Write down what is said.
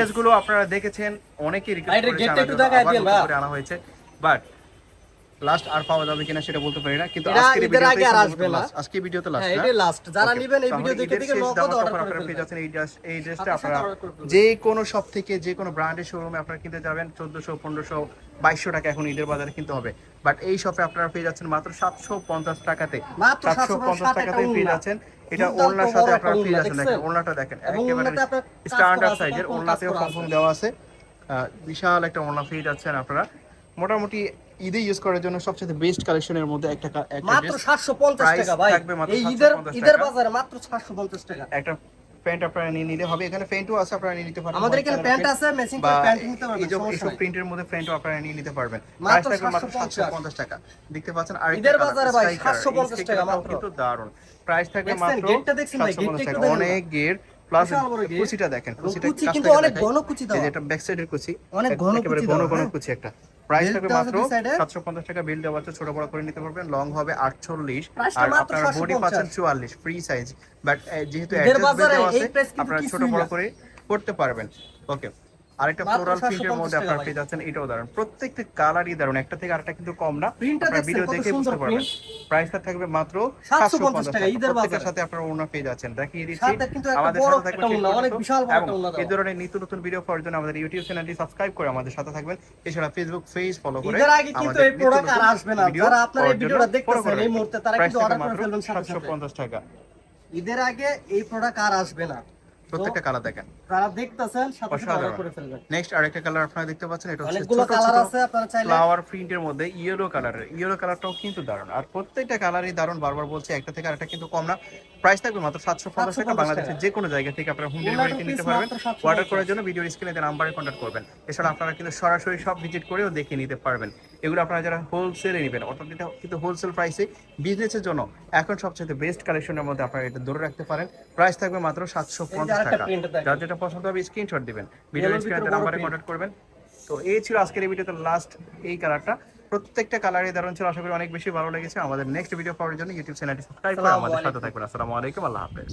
ড্রেসগুলো আপনারা দেখেছেন অনেকেই রিকোয়েস্ট ভাইয়া। আনা হয়েছে বাট লাস্ট আর পাওয়া যাবে কিনা সেটা বলতে পারি না কিন্তু আজকের আগে আর আসবে না। আজকে ভিডিওতে লাস্ট হ্যাঁ এটাই লাস্ট যারা নেবেন এই ভিডিও দেখে দেখে নগদ অর্ডার করে ফেলবেন। যাচ্ছেন এই ড্রেস এই ড্রেসটা আপনারা। যে কোনো শপ থেকে যে কোনো ব্র্যান্ডের শোরুমে আপনারা কিনতে যাবেন চোদ্দশো পনেরোশো বাইশশো টাকা এখন ঈদের বাজারে কিনতে হবে। বাট এই শপে আপনারা পেয়ে যাচ্ছেন মাত্র সাতশো পঞ্চাশ টাকাতে। মাত্র সাতশো 750 পঞ্চাশ টাকাতে পেয়ে। যাচ্ছেন। এটা ওড়নার সাথে আপনারা পেয়ে যাচ্ছেন। দেখেন? ওড়নাটা দেখেন। একেবারে স্ট্যান্ডার্ড সাইজের ওড়নাতেও করা দেওয়া আছে। বিশাল একটা ওড়না পেয়ে যাচ্ছেন আপনারা। মোটামুটি ঈদে ইউজ করার জন্য সবচেয়ে বেস্ট কালেকশনের মধ্যে একটা মাত্র dress। 750 টাকা ভাই। এই ঈদের ঈদের বাজারে মাত্র 750 টাকা। একটা প্যান্ট আপনারা নিয়ে নিলে হবে। এখানে প্যান্টও আছে আপনারা নিয়ে নিতে পারবেন। আমাদের এখানে প্যান্ট আছে ম্যাচিং করে প্যান্ট নিতে পারবেন এই যে প্রিন্টের মধ্যে প্যান্টও আপনারা নিয়ে নিতে পারবেন। মাত্র প্রাইস থাকবে মাত্র 750 750 টাকা। দেখতে পাচ্ছেন আর ঈদের বাজারে ভাই 750 টাকা মাত্র। কিন্তু দারুণ। প্রাইস থাকবে মাত্র গেটটা দেখছেন ভাই, 750 গেটটা একটু অনেক গেট প্লাস গেট। কুচিটা দেখেন কুচিটা কুচি কিন্তু অনেক। ঘন কুচি। যে এটা ব্যাক সাইডের কুচি অনেক ঘন কুচি ঘন ঘন হ্যাঁ। কুচি একটা। প্রাইস থাকবে মাত্র আছে দুই 750 টাকা বিল দেওয়া আছে ছোট বড় করে নিতে পারবেন লং হবে 48 আর আপনার বডি পাচ্ছেন 44 ফ্রি সাইজ বাট যেহেতু অ্যাডজাস্ট দেওয়া আছে আপনারা ছোট বড় করে করতে পারবেন। ওকে আরেকটা ফ্লোরাল প্রিন্টের 750 মধ্যে আপনারা পেয়ে যাচ্ছেন এটাও দারুণ প্রত্যেকটা কালারই দারুণ একটা থেকে আরেকটা কিন্তু কম না। আপনারা ভিডিও দেখে বুঝতে পারবেন। প্রাইসটা থাকবে মাত্র 750 750 টাকা, ঈদের সাথে আপনারা ওড়না পেয়ে যাচ্ছেন। দেখিয়ে দিচ্ছি। আমাদের সাথে থাকবেন অনেক বিশাল বড় একটা এই ধরনের নিত্য নতুন ভিডিও পাওয়ার জন্য আমাদের ইউটিউব চ্যানেলটি সাবস্ক্রাইব করে আমাদের সাথে থাকবেন। এছাড়া ফেসবুক পেজ ফলো করে ঈদের আগে কিন্তু এই প্রোডাক্ট আর আসবে না। যারা আপনারা এই ভিডিওটা দেখতেছেন এই মুহূর্তে তারা কিন্তু অর্ডার করে ফেলবেন সাথে সাথে 750 টাকা। ঈদের আগে এই প্রোডাক্ট আর আসবে না। প্রত্যেকটা কালার দেখেন। তারা দেখতেছেন সাথে অর্ডার করে ফেলবেন। নেক্সট আরেকটা কালার আপনারা দেখতে পাচ্ছেন এটা হচ্ছে অনেকগুলো ছোট কালার আছে আপনারা চাইলে ফ্লাওয়ার প্রিন্টের মধ্যে ইয়েলো কালারের ইয়েলো কালারটাও কিন্তু দারুণ। আর প্রত্যেকটা কালারই দারুণ বারবার বলছি একটা থেকে আরেকটা কিন্তু কম না। প্রাইস থাকবে মাত্র সাতশো পঞ্চাশ টাকা। বাংলাদেশের যে কোনো জায়গা থেকে আপনারা হোম ডেলিভারিতে নিতে পারবেন। অর্ডার করার জন্য ভিডিও স্ক্রিনে নাম্বারে কন্ট্যাক্ট করবেন। এছাড়া আপনারা কিন্তু সরাসরি সব ভিজিট করেও দেখে নিতে পারবেন। এগুলো আপনারা যারা হোলসেলে নেবেন অর্থাৎ এটা কিন্তু হোলসেল প্রাইসে বিজনেসের জন্য এখন সবচেয়ে বেস্ট কালেকশনের মধ্যে আপনারা এটা ধরে রাখতে পারেন। প্রাইস থাকবে মাত্র সাতশো পঞ্চাশ টাকা। যার যেটা পছন্দ হবে স্ক্রিনশট দিবেন। ভিডিও Yellow-র স্ক্রিনে ভিতরে বড় নাম্বারে কন্ট্যাক্ট করবেন। তো এই ছিল আজকের এই ভিডিওতে লাস্ট এই কালারটা প্রত্যেকটা কালারই দারুণ ছিল আশা করি অনেক বেশি ভালো লেগেছে। আমাদের নেক্সট ভিডিও পাওয়ার জন্য ইউটিউব চ্যানেলটি সাবস্ক্রাইব করে আমাদের সাথে। থাকবেন। আসসালামু আলাইকুম আল্লাহ হাফেজ।